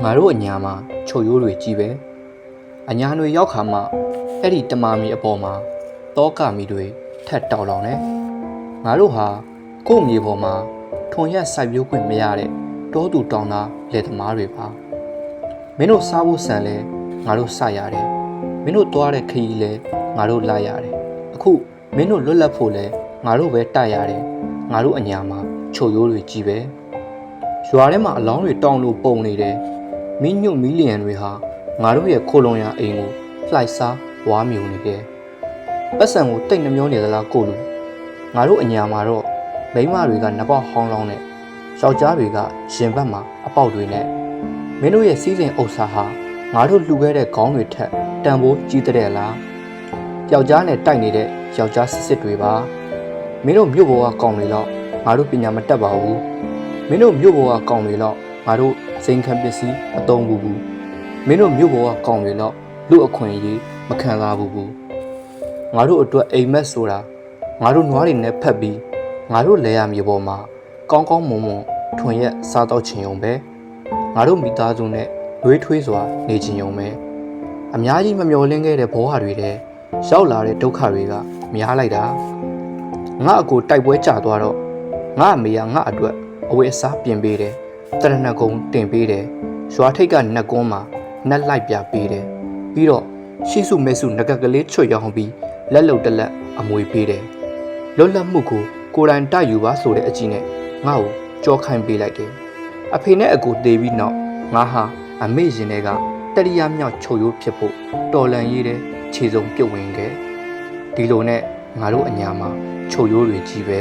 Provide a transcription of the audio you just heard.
ငါတို့အညာမှာချုပ်ရိုးတွေကြီးပဲအညာတွေရောက်ခါမှအဲ့ဒီတမာမီအပေါ်မှာတောကမီတွေထက်တောက်လောင်နေငါတို့ဟာကိုယ့်မြေပေါ်မှာထွန်ရက်စိုက်ပျိုးခွင့်မရတဲ့တောသူတောင်သားလယ်သမားတွေပါမင်းတို့စားဖို့ဆန်လဲငါတို့စရတယ်မင်းတို့သွားတဲ့ခရီးလဲငါတို့လိုက်ရတယ်အခုမင်းတို့လွတ်လပ်ဖို့လဲငါတို့ပဲတိုက်ရတယ်ငါတို့အညာမှာချုပ်ရိုးတွေကြီးပဲရွာထဲမှာအလောင်းတွေတောင်းလို့ပုံနေတယ် မင်းညွတ်မီလီယံတွေဟာငါတို့ရဲ့ခိုလုံရအိမ်ကိုလှိုက်စားဝါမြူနေတယ်ပတ်စံကိုတိတ်နှမျောနေသလားကိုလူငါတို့အညာမှာတော့မိန်းမတွေကနပေါက်ဟောင်းလောင်းနဲ့ယောက်ျားတွေကရင်ဘတ်မှာအပေါက်တွေနဲ့မင်းတို့ရဲ့စီးစိမ်ဥစ္စာဟာငါတို့လှူခဲ့တဲ့ခေါင်းတွေထက်တန်ဖိုးကြီးတဲ့လားယောက်ျားနဲ့တိုက်နေတဲ့ယောက်ျားစစ်စစ်တွေပါမင်းတို့မြို့ပေါ်ကကောင်တွေတော့ငါတို့ပညာမတတ်ပါဘူးမင်းတို့မြို့ပေါ်ကကောင်တွေတော့ ငါတို့စိန်ခံပစ္စည်းမတုံးဘူးဘူးမင်းတို့မြို့ပေါ်ကကောင်တွေတော့လူအခွင့်အရေးမခံစားဘူးဘူးငါတို့အတွက်အိမ်မက်ဆိုတာငါတို့နွားတွေနဲ့ဖက်ပြီးငါတို့လဲရမြေပေါ်မှာကောင်းကောင်းမွန်မွန်ထွန်ရက်စားတော့ချင်ုံပဲငါတို့မိသားစုနဲ့ရွေးထွေးစွာနေချင်ုံပဲအများကြီးမမျော်လင့်ခဲ့တဲ့ဘဝတွေတဲ့ရောက်လာတဲ့ဒုက္ခတွေကများလိုက်တာငါအကိုတိုက်ပွဲကြသွားတော့ငါအမေကငါအတွက်အဝတ်အစားပြင်ပေးတယ် တရဏဂုံတင်ပေးတယ်ရွာထိတ်ကနတ်ကွန်းမှာနတ်လိုက်ပြပေးတယ်ပြီးတော့ရှိစုမဲစုငကကလေးချွတ်ရောင်းပြီးလက်လုံတစ်လက်အမွေပေးတယ်လွတ်လပ်မှုကိုကိုယ်တိုင်တိုက်ယူပါဆိုတဲ့အကြည့်နဲ့ငါ့ကိုကြောခိုင်းပေးလိုက်တယ်အဖေနဲ့အကိုတေးပြီးနောက်ငါဟာအမေရင်တွေကတတိယမြောက်ချုပ်ရိုးဖြစ်ဖို့တော်လန်ရေးတဲ့ခြေစုံပြုတ်ဝင်ခဲ့ဒီလိုနဲ့ငါတို့အညာမှာချုပ်ရိုးတွေကြီးပဲ